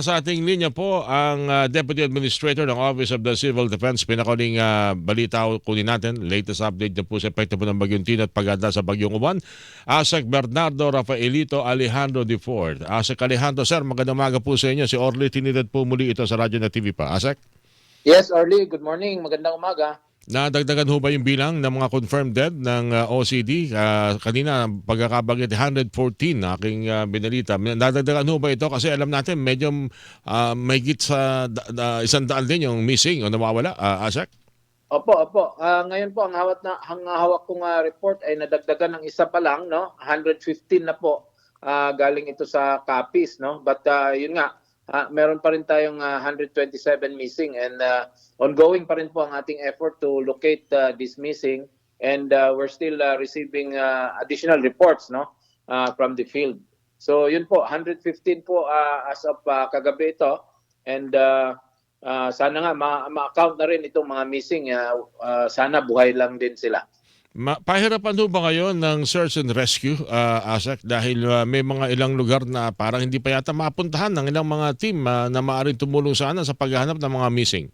Sa ating linya po ang ah, Deputy Administrator ng Office of the Civil Defense. Pinakuling uh, balita ko kunin natin. Latest update na po sa epekto po ng Bagyong Tino at paganda sa Bagyong Uban. Asek Bernardo Rafaelito Alejandro de Ford. Asek Alejandro, sir, magandang umaga po sa inyo. Si Orly tinidad po muli ito sa radyo na TV pa. Asek? Yes, Orly, good morning. Magandang umaga. Nadagdagan ho ba yung bilang ng mga confirmed dead ng uh, OCD? Uh, kanina, pagkakabanggit, 114 na aking uh, binalita. Nadagdagan ho ba ito? Kasi alam natin, medyo uh, may git sa da- isang daan din yung missing o nawawala. Uh, Asek? Opo, opo. Ah, ngayon po ang hawak na ang hawak kong ah, report ay nadagdagan ng isa pa lang, no? 115 na po. Ah, galing ito sa Capiz, no? But ah, yun nga, ah, meron pa rin tayong ah, 127 missing and ah, ongoing pa rin po ang ating effort to locate ah, this missing and ah, we're still ah, receiving ah, additional reports, no? ah, from the field. So yun po, 115 po ah, as of ah, kagabi ito and ah, Ah, sana nga ma- ma-account na rin itong mga missing. ah, ah, sana buhay lang din sila. Ma- pahirapan ho ba ngayon ng search and rescue, uh, Asek? Dahil uh, may mga ilang lugar na parang hindi pa yata mapuntahan ng ilang mga team uh, na maaaring tumulong sana sa paghahanap ng mga missing.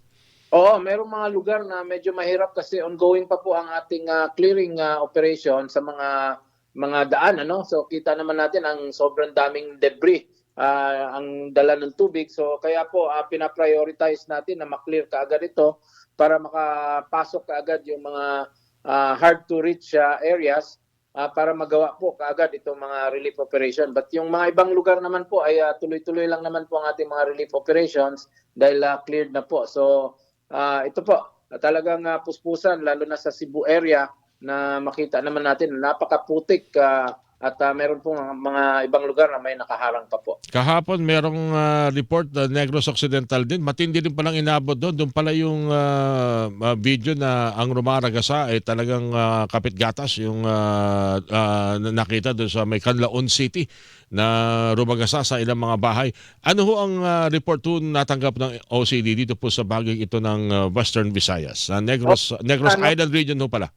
Oo, merong mga lugar na medyo mahirap kasi ongoing pa po ang ating ah, clearing ah, operation sa mga mga daan ano. So kita naman natin ang sobrang daming debris ah, ang dala ng tubig. So kaya po ah, pina-prioritize natin na ma-clear kaagad ito para makapasok kaagad yung mga ah, hard to reach ah, areas ah, para magawa po kaagad itong mga relief operation. But yung mga ibang lugar naman po ay tuloy-tuloy lang naman po ang ating mga relief operations dahil ah, cleared na po. So Ah, ito po, talagang ah, puspusan lalo na sa Cebu area na makita naman natin napakaputik ah, at ah, meron pong mga, ibang lugar na may nakaharang pa po. Kahapon merong uh, report na Negros Occidental din. Matindi din palang inabot doon. Doon pala yung uh, uh, video na ang rumaragasa ay talagang uh, kapit gatas yung uh, uh, na- nakita doon sa may Canlaon City na rumagasa sa ilang mga bahay. Ano ho ang uh, report po natanggap ng OCD dito po sa bagay ito ng uh, Western Visayas? Sa Negros, Negros ano? Island region ho pala.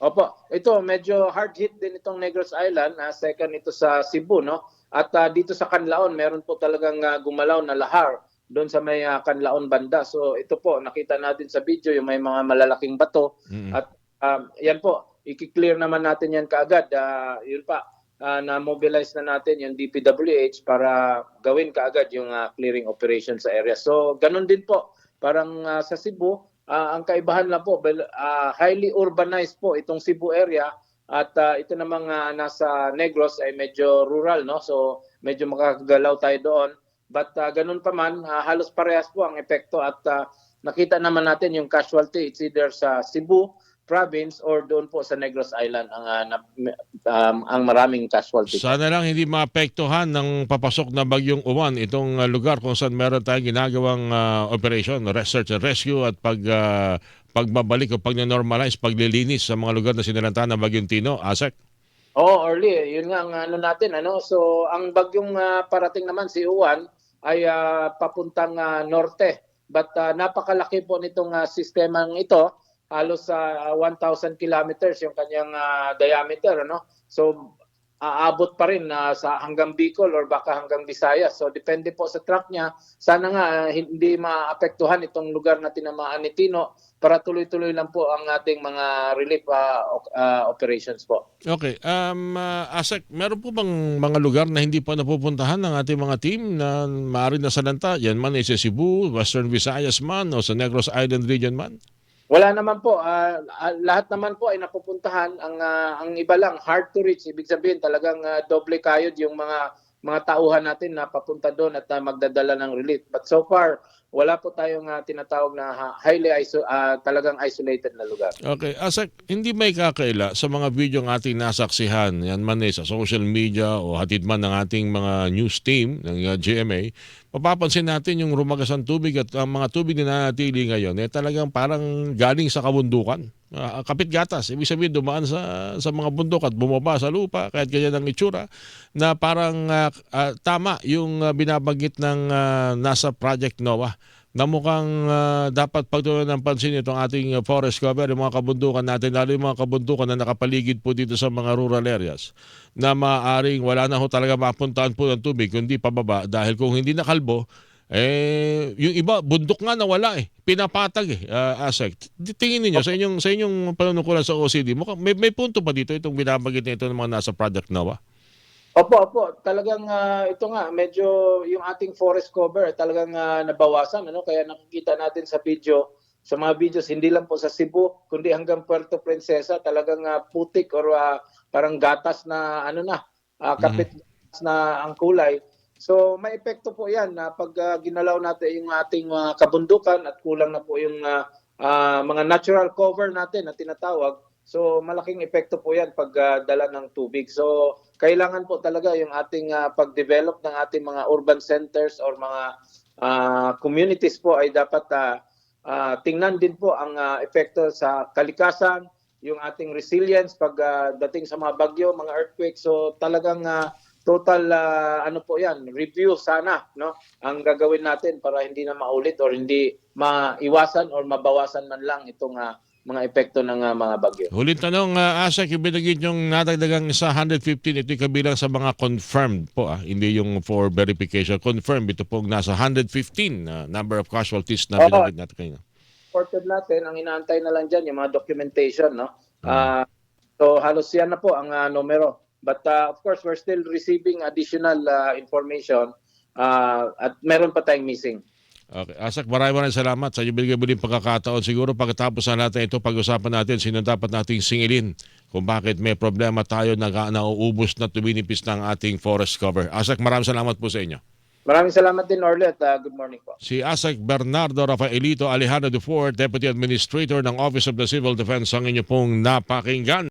Opo, ito medyo hard hit din itong Negros Island, ah, second ito sa Cebu, no? At ah, dito sa Canlaon, meron po talagang ah, gumalaw na lahar doon sa may ah, Canlaon banda. So ito po, nakita natin sa video yung may mga malalaking bato Mm-mm. At um, yan po, i-clear naman natin yan kaagad. Ah, yun pa, ah, na-mobilize na natin yung DPWH para gawin kaagad yung ah, clearing operation sa area. So, ganun din po. Parang ah, sa Cebu, ah, ang kaibahan lang po, ah, highly urbanized po itong Cebu area at ah, ito namang ah, nasa Negros ay medyo rural, no? So, medyo makakagalaw tayo doon. But ah, ganun pa man, ah, halos parehas po ang epekto at ah, nakita naman natin yung casualty. It's either sa Cebu province or doon po sa Negros Island ang ah, na- um, ang maraming casualty. Sana lang hindi maapektuhan ng papasok na bagyong uwan itong uh, lugar kung saan meron tayong ginagawang uh, operation, research and rescue at pag uh, pagbabalik o pag-normalize, paglilinis sa mga lugar na sinalanta ng bagyong Tino. Asek? Oo, early. Yun nga ang ano natin. Ano? So, ang bagyong ah, parating naman si Uwan ay ah, papuntang ah, norte. But ah, napakalaki po nitong ah, sistemang ito. Halos sa 1,000 kilometers yung kanyang ah, diameter. Ano? So, aabot pa rin na sa hanggang Bicol or baka hanggang Visayas. So, depende po sa truck niya. Sana nga ah, hindi maapektuhan itong lugar na tinamaan ni Tino para tuloy-tuloy lang po ang ating mga relief o- ah, operations po. Okay. Um, uh, Asek, meron po bang mga lugar na hindi pa napupuntahan ng ating mga team na maaari na salanta? Yan man ay sa Cebu, Western Visayas man o sa Negros Island region man? Wala naman po. ah, lahat naman po ay napupuntahan. Ang ah, ang iba lang hard to reach. Ibig sabihin talagang ah, doble kayod yung mga mga tauhan natin na papunta doon at ah, magdadala ng relief. But so far, wala po tayong ah, tinatawag na highly iso, ah, talagang isolated na lugar. Okay, Asek, hindi may kakaila sa mga video ng ating nasaksihan, yan man eh, sa social media o hatid man ng ating mga news team ng uh, GMA, mapapansin natin yung rumagasan tubig at ang mga tubig na nanatili ngayon, eh talagang parang galing sa kabundukan. Ah, kapit gatas, ibig sabihin dumaan sa, sa mga bundok at bumaba sa lupa, kahit ganyan ang itsura, na parang ah, ah, tama yung ah, binabanggit ng ah, nasa Project NOAA na mukhang ah, dapat pagtuunan ng pansin itong ating ah, forest cover, mga kabundukan natin, lalo yung mga kabundukan na nakapaligid po dito sa mga rural areas, na maaaring wala na ho talaga mapuntahan po ng tubig, kundi pababa, dahil kung hindi nakalbo, Eh, yung iba, bundok nga nawala eh. Pinapatag eh, uh, ASEC. T- Tingin ninyo, sa inyong, sa inyong panunukulan sa OCD, mukhang may, may punto pa dito itong binabagit na ito ng mga nasa Project NOAA? Opo, opo. Talagang ah, ito nga, medyo yung ating forest cover talagang ah, nabawasan. Ano? Kaya nakikita natin sa video, sa mga videos, hindi lang po sa Cebu, kundi hanggang Puerto Princesa, talagang ah, putik or ah, parang gatas na ano na, ah, kapit na ang kulay. So may epekto po yan na pag ah, ginalaw natin yung ating mga kabundukan at kulang na po yung ah, ah, mga natural cover natin na tinatawag. So malaking epekto po yan pag ah, dala ng tubig. So kailangan po talaga yung ating ah, pag-develop ng ating mga urban centers or mga ah, communities po ay dapat ah, ah, tingnan din po ang ah, epekto sa kalikasan, yung ating resilience pag ah, dating sa mga bagyo, mga earthquakes. So talagang ah, total ah, ano po 'yan, review sana, no? Ang gagawin natin para hindi na maulit or hindi maiwasan or mabawasan man lang itong ah, mga epekto ng ah, mga bagyo. Huling tanong, uh, ASEC, yung binagit yung nadagdagang sa 115, ito kabilang sa mga confirmed po, ah, hindi yung for verification. Confirmed, ito pong nasa 115 na number of casualties na Oo. binagit natin kanina. Reported natin, ang inaantay na lang dyan, yung mga documentation, no? Ah, so halos yan na po ang ah, numero. But ah, of course, we're still receiving additional ah, information ah, at meron pa tayong missing. Okay. Asak, maraming maraming salamat sa inyong binigay-biling pagkakataon. Siguro pagkatapos na natin ito, pag-usapan natin sino dapat nating singilin kung bakit may problema tayo na nauubos na tuminipis ng ating forest cover. Asak, maraming salamat po sa inyo. Maraming salamat din, Orlet. Ah, good morning po. Si Asak Bernardo Rafaelito Alejandro Dufour, Deputy Administrator ng Office of the Civil Defense ang inyo pong napakinggan.